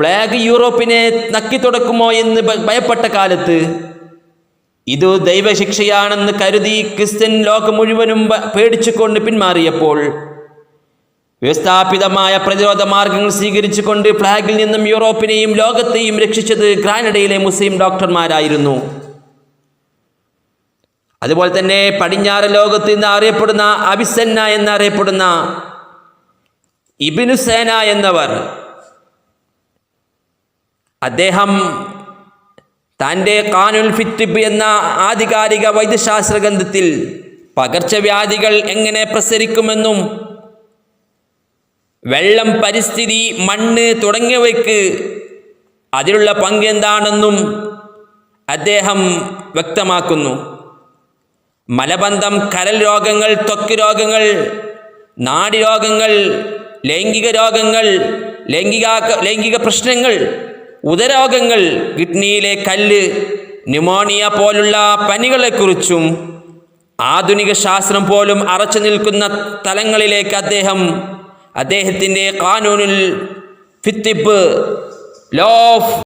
Plague യൂറോപ്പിനെ നക്കിത്തുടക്കുമോ എന്ന് ഭയപ്പെട്ട കാലത്ത് ഇത് ദൈവശിക്ഷയാണെന്ന് കരുതി ക്രിസ്ത്യൻ ലോകം മുഴുവനും പേടിച്ചുകൊണ്ട് പിന്മാറിയപ്പോൾ വ്യവസ്ഥാപിതമായ പ്രതിരോധ മാർഗങ്ങൾ സ്വീകരിച്ചുകൊണ്ട് ഫ്ലാഗിൽ നിന്നും യൂറോപ്പിനെയും ലോകത്തെയും രക്ഷിച്ചത് ഗ്രാനഡയിലെ മുസ്ലിം ഡോക്ടർമാരായിരുന്നു. അതുപോലെ തന്നെ പടിഞ്ഞാറ് ലോകത്ത് ഇന്ന് അറിയപ്പെടുന്ന അബിസന്ന എന്നറിയപ്പെടുന്ന ഇബിനുസേന എന്നവർ അദ്ദേഹം തന്റെ കാനുൽ ഫിത്തിബ് എന്ന ആധികാരിക വൈദ്യശാസ്ത്ര ഗ്രന്ഥത്തിൽ പകർച്ചവ്യാധികൾ എങ്ങനെ പ്രസരിക്കുമെന്നും വെള്ളം പരിസ്ഥിതി മണ്ണ് തുടങ്ങിയവയ്ക്ക് അതിലുള്ള പങ്ക് എന്താണെന്നും അദ്ദേഹം വ്യക്തമാക്കുന്നു. മലബന്ധം കരൽ രോഗങ്ങൾ ത്വക്ക് രോഗങ്ങൾ നാഡി രോഗങ്ങൾ ലൈംഗിക രോഗങ്ങൾ ലൈംഗിക ലൈംഗിക പ്രശ്നങ്ങൾ ഉദരോഗങ്ങൾ കിഡ്നിയിലെ കല്ല് ന്യൂമോണിയ പോലുള്ള പനികളെക്കുറിച്ചും ആധുനിക ശാസ്ത്രം പോലും അറച്ചു നിൽക്കുന്ന തലങ്ങളിലേക്ക് അദ്ദേഹം അദ്ദേഹത്തിന്റെ കാനൂനിൽ ഫിത്തിപ്പ് ലോ ഓഫ്